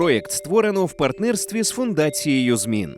Проєкт створено в партнерстві з фундацією змін.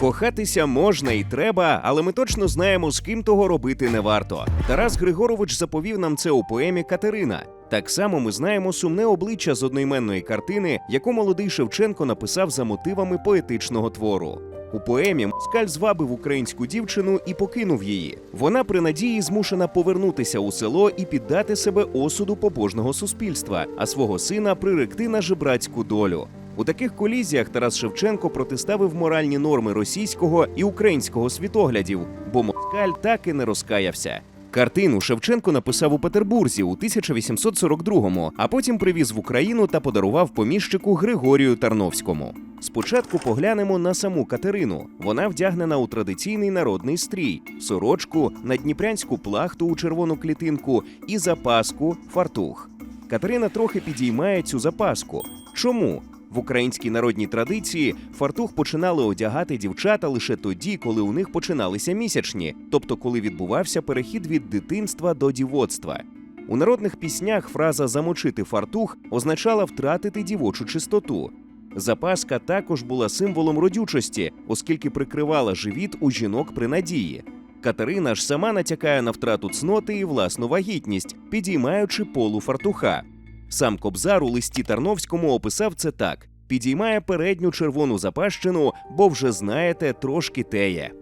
Кохатися можна і треба, але ми точно знаємо, з ким того робити не варто. Тарас Григорович заповів нам це у поемі Катерина. Так само ми знаємо сумне обличчя з одноіменної картини, яку молодий Шевченко написав за мотивами поетичного твору. У поемі Москаль звабив українську дівчину і покинув її. Вона при надії змушена повернутися у село і піддати себе осуду побожного суспільства, а свого сина приректи на жебрацьку долю. У таких колізіях Тарас Шевченко протиставив моральні норми російського і українського світоглядів, бо москаль так і не розкаявся. Картину Шевченко написав у Петербурзі у 1842-му, а потім привіз в Україну та подарував поміщику Григорію Тарновському. Спочатку поглянемо на саму Катерину. Вона вдягнена у традиційний народний стрій, сорочку, надніпрянську плахту у червону клітинку і запаску фартух. Катерина трохи підіймає цю запаску. Чому? В українській народній традиції фартух починали одягати дівчата лише тоді, коли у них починалися місячні, тобто коли відбувався перехід від дитинства до дівоцтва. У народних піснях фраза замочити фартух означала втратити дівочу чистоту. Запаска також була символом родючості, оскільки прикривала живіт у жінок при надії. Катерина ж сама натякає на втрату цноти і власну вагітність, підіймаючи полу фартуха. Сам Кобзар у листі Тарновському описав це так: підіймає передню червону запащину, бо вже знаєте, трошки теє.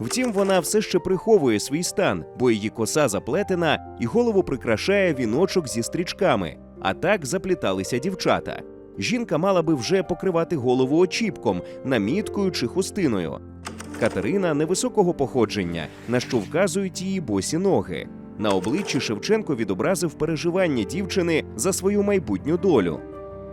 Втім, вона все ще приховує свій стан, бо її коса заплетена і голову прикрашає віночок зі стрічками. А так запліталися дівчата. Жінка мала би вже покривати голову очіпком, наміткою чи хустиною. Катерина невисокого походження, на що вказують її босі ноги. На обличчі Шевченко відобразив переживання дівчини за свою майбутню долю.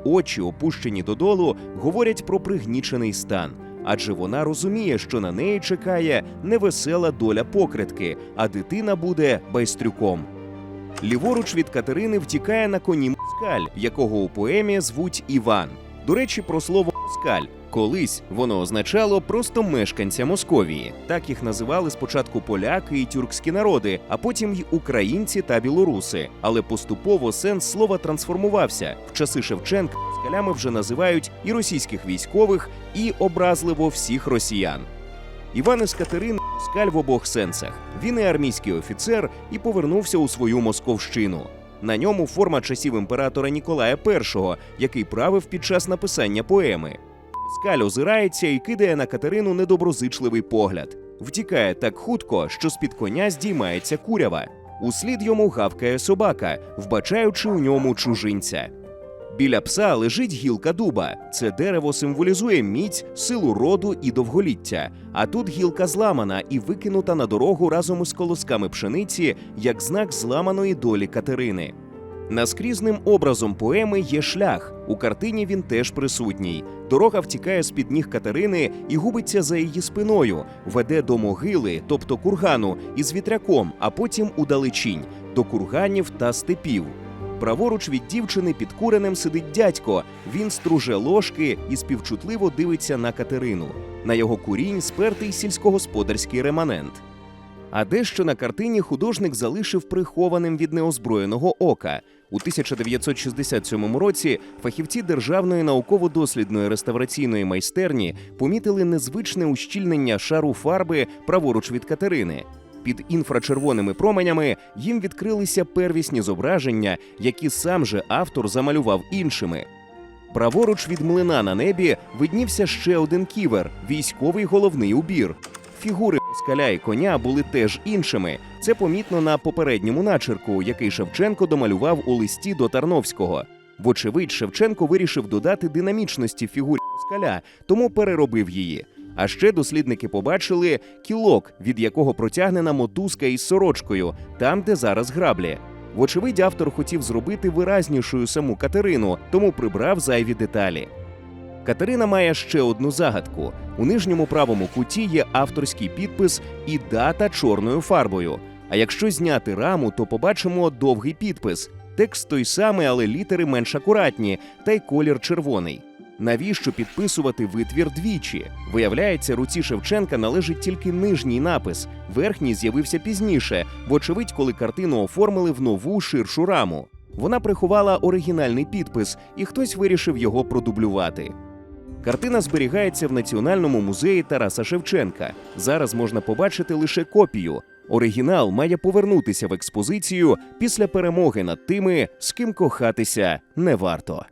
Очі, опущені додолу, говорять про пригнічений стан, адже вона розуміє, що на неї чекає невесела доля покритки, а дитина буде байстрюком. Ліворуч від Катерини втікає на коні москаль, якого у поемі звуть Іван. До речі, про слово москаль. Колись воно означало просто мешканця Московії. Так їх називали спочатку поляки і тюркські народи, а потім й українці та білоруси. Але поступово сенс слова трансформувався. В часи Шевченка москалями вже називають і російських військових, і образливо всіх росіян. Іван із Катерин скаль в обох сенсах. Він і армійський офіцер і повернувся у свою московщину. На ньому форма часів імператора Ніколая І, який правив під час написання поеми. Скаль озирається і кидає на Катерину недоброзичливий погляд. Втікає так хутко, що з-під коня здіймається курява. Услід йому гавкає собака, вбачаючи у ньому чужинця. Біля пса лежить гілка дуба. Це дерево символізує міць, силу роду і довголіття. А тут гілка зламана і викинута на дорогу разом із колосками пшениці як знак зламаної долі Катерини. Наскрізним образом поеми є шлях. У картині він теж присутній. Дорога втікає з під ніг Катерини і губиться за її спиною, веде до могили, тобто кургану, із вітряком, а потім у далечінь, до курганів та степів. Праворуч від дівчини під куренем сидить дядько. Він струже ложки і співчутливо дивиться на Катерину. На його курінь спертий сільськогосподарський реманент. А дещо на картині художник залишив прихованим від неозброєного ока. У 1967 році фахівці Державної науково-дослідної реставраційної майстерні помітили незвичне ущільнення шару фарби праворуч від Катерини. Під інфрачервоними променями їм відкрилися первісні зображення, які сам же автор замалював іншими. Праворуч від млина на небі виднівся ще один ківер військовий головний убір. Фігури москаля і коня були теж іншими. Це помітно на попередньому начерку, який Шевченко домалював у листі до Тарновського. Вочевидь, Шевченко вирішив додати динамічності фігурі москаля, тому переробив її. А ще дослідники побачили кілок, від якого протягнена мотузка із сорочкою, там, де зараз граблі. Вочевидь, автор хотів зробити виразнішою саму Катерину, тому прибрав зайві деталі. Катерина має ще одну загадку: у нижньому правому куті є авторський підпис і дата чорною фарбою. А якщо зняти раму, то побачимо довгий підпис. Текст той самий, але літери менш акуратні, та й колір червоний. Навіщо підписувати витвір двічі? Виявляється, руці Шевченка належить тільки нижній напис. Верхній з'явився пізніше, вочевидь, коли картину оформили в нову ширшу раму. Вона приховала оригінальний підпис, і хтось вирішив його продублювати. Картина зберігається в Національному музеї Тараса Шевченка. Зараз можна побачити лише копію. Оригінал має повернутися в експозицію після перемоги над тими, з ким кохатися не варто.